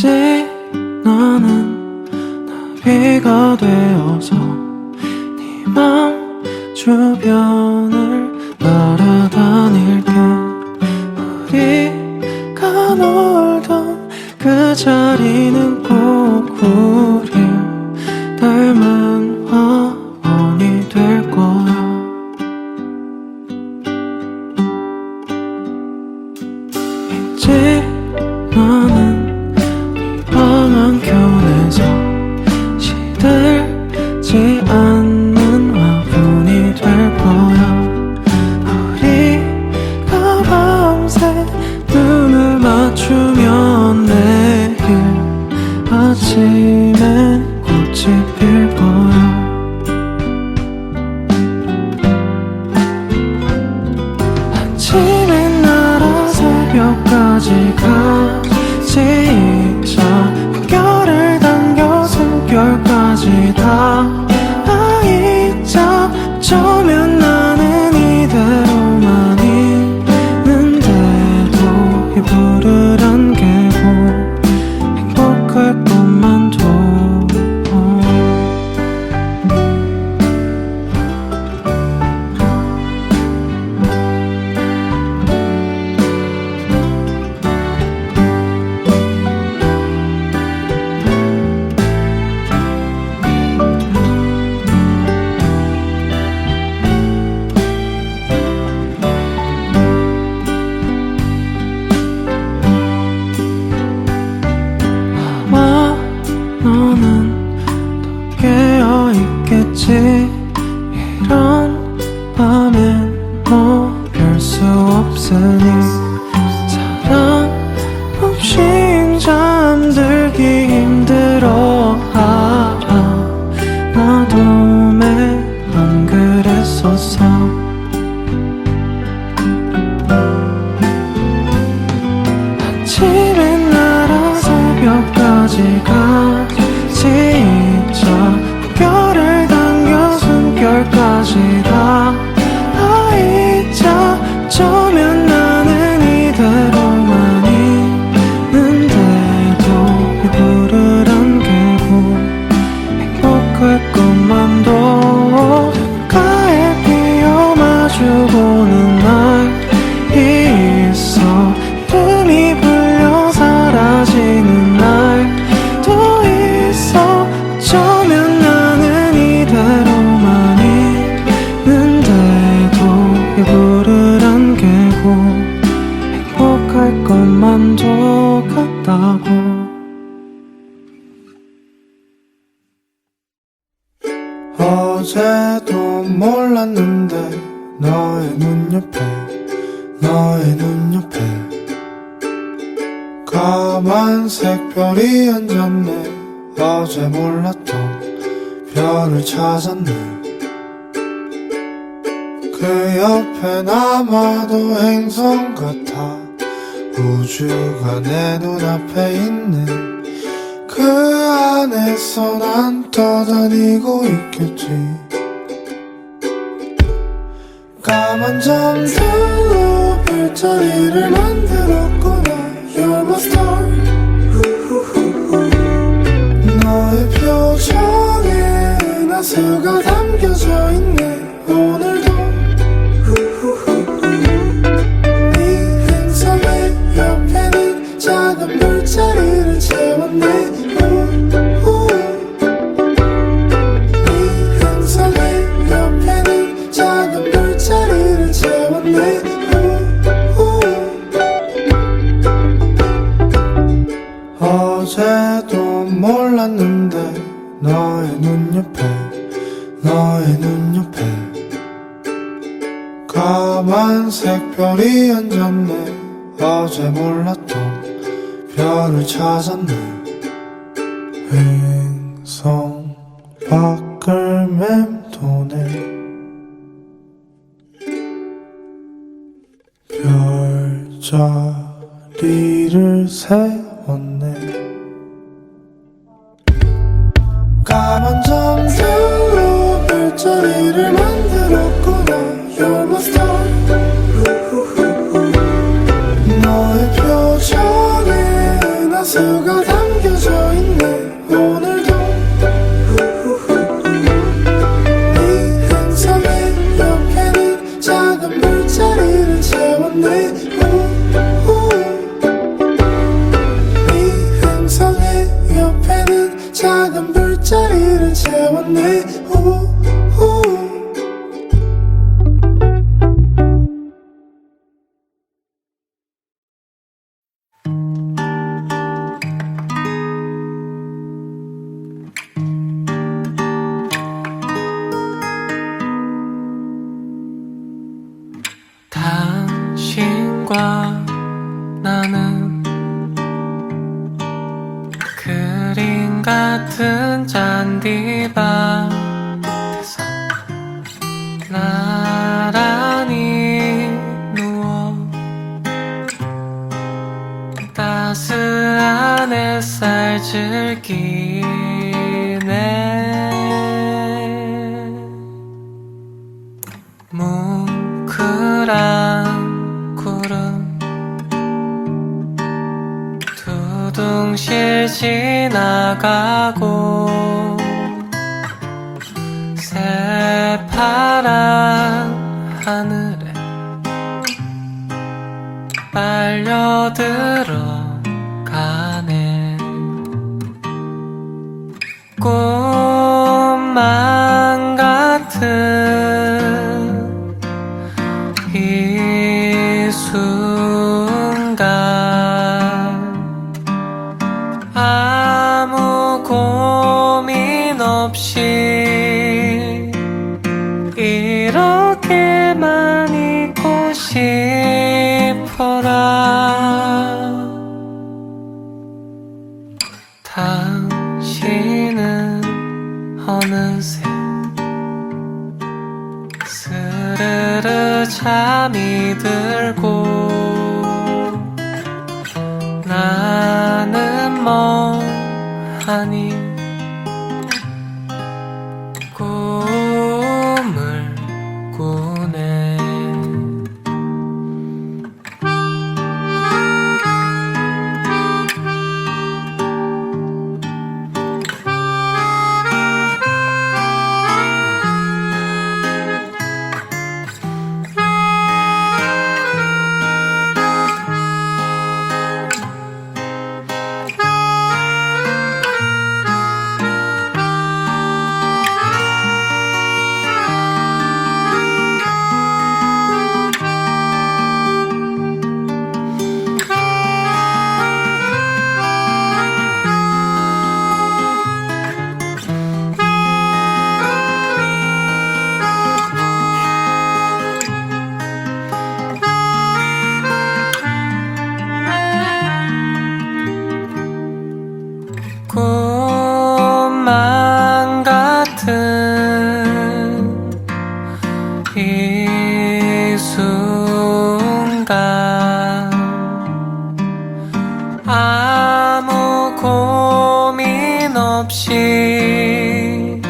있지 너는 나비가 되어서 네맘 주변을 날아다닐게. 우리가 놀던 그 자리는 꼭 우릴 닮은 화원이 될 거야. 있지 너는 같다고. 어제도 몰랐는데 너의 눈 옆에 너의 눈 옆에 까만색 별이 앉았네. 어제 몰랐던 별을 찾았네. 그 옆에 남아도 행성 같아 우주가 내 눈앞에 있는 그 안에서 난 떠다니고 있겠지. 까만 잠들로 별자리를 만들었구나. You're my star. 너의 표정에 나수가 담겨져 있네 작은 별자리를 채웠네 별을 찾았네. 행성 밖을 맴도네. 별 So go. 따스한 햇살 즐기네. 뭉클한 구름. 두둥실 지나가고 새파란 하늘에 빨 당신은 어느새 스르르 잠이 들고 나는 멍하니 없이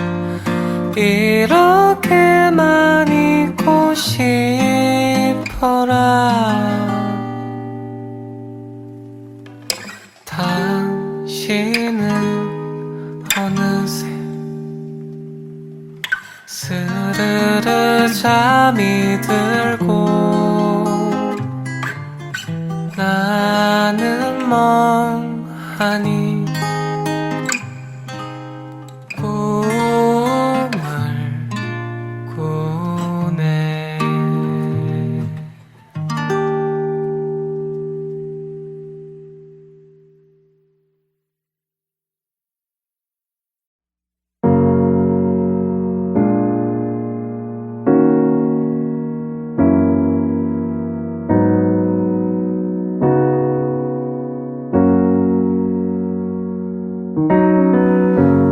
이렇게만 있고 싶어라. 당신은 어느새 스르르 잠이 들고 나는 멍하니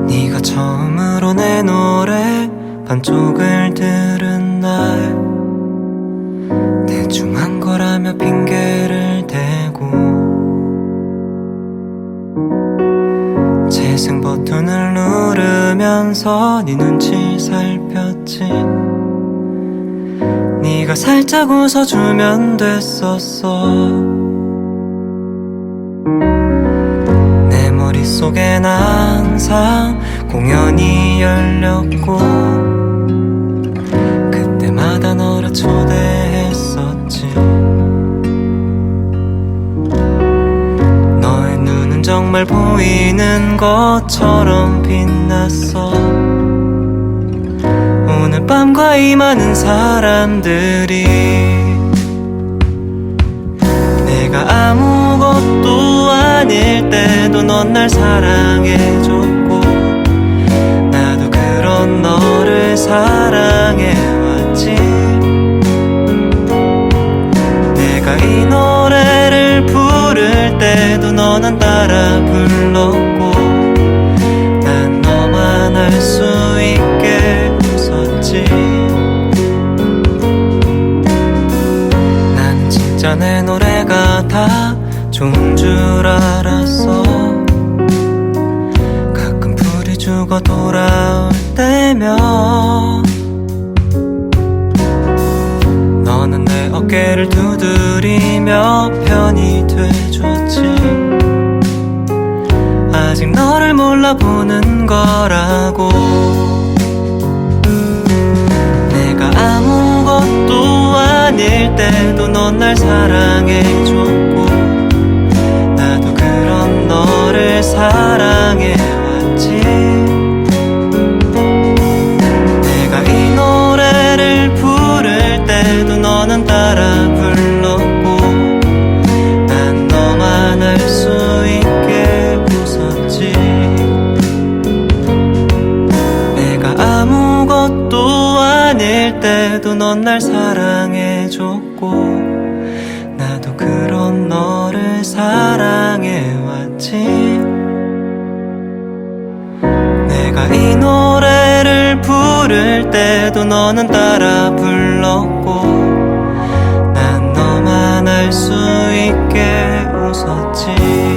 네가 처음으로 내 노래 반쪽을 들은 날 대충 한 거라며 핑계를 대고 재생 버튼을 누르면서 네 눈치 살폈지. 네가 살짝 웃어주면 됐었어 속엔 항상 공연이 열렸고 그때마다 너를 초대했었지. 너의 눈은 정말 보이는 것처럼 빛났어. 오늘 밤과 이 많은 사람들이 내가 아무것도 아 닐 때도 넌 날 사랑해줬고 나도 그런 너를 사랑해왔지. 내가 이 노래를 부를 때도 너는 따라 불렀고 난 너만 알 수 있게 웃었지. 난 진짜 내 노래가 다 좋은 줄 알았어. 가끔 불이 죽어 돌아올 때면 너는 내 어깨를 두드리며 편이 돼줬지. 아직 너를 몰라보는 거라고. 내가 아무것도 아닐 때도 넌 날 사랑해 사랑해 부를 때도 너는 따라 불렀고 난 너만 알 수 있게 웃었지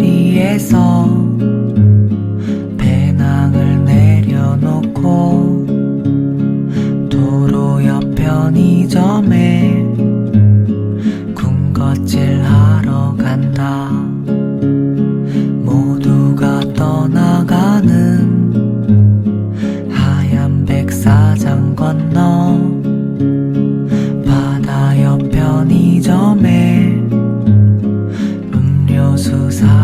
거리에서 배낭을 내려놓고 도로 옆 편의점에 군것질 하러 간다. 모두가 떠나가는 하얀 백사장 건너 바다 옆 편의점에 음료수 사